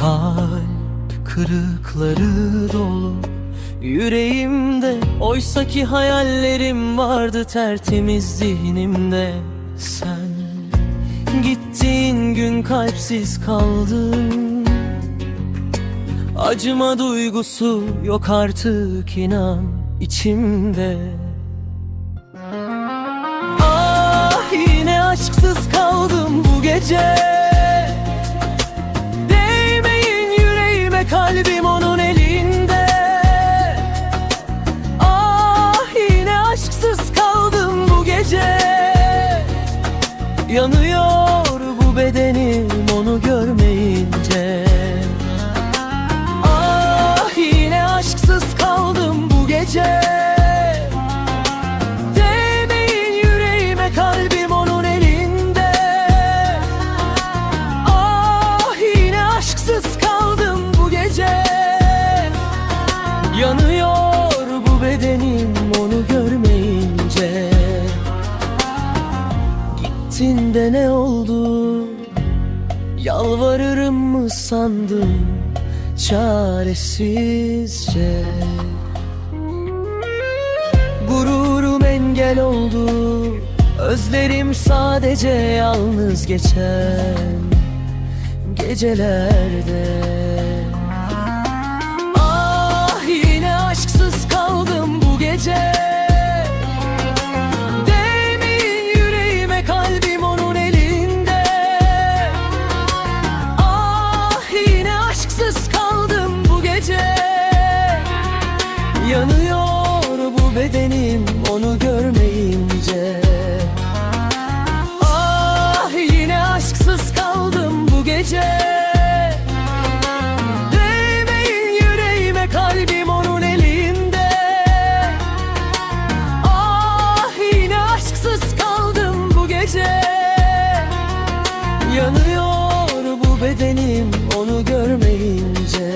kaldı dolu. Yüreğimde oysa ki hayallerim vardı tertemiz zihnimde. Sen gittiğin gün kalpsiz kaldım Acıma duygusu yok artık inan içimde. Ah yine aşksız kaldım bu gece Yanıyor bu bedenim Gittin de ne oldu? Yalvarırım mı sandın çaresizce? Gururum engel oldu Özlerim sadece yalnız geçen gecelerde Yanıyor bu bedenim onu görmeyince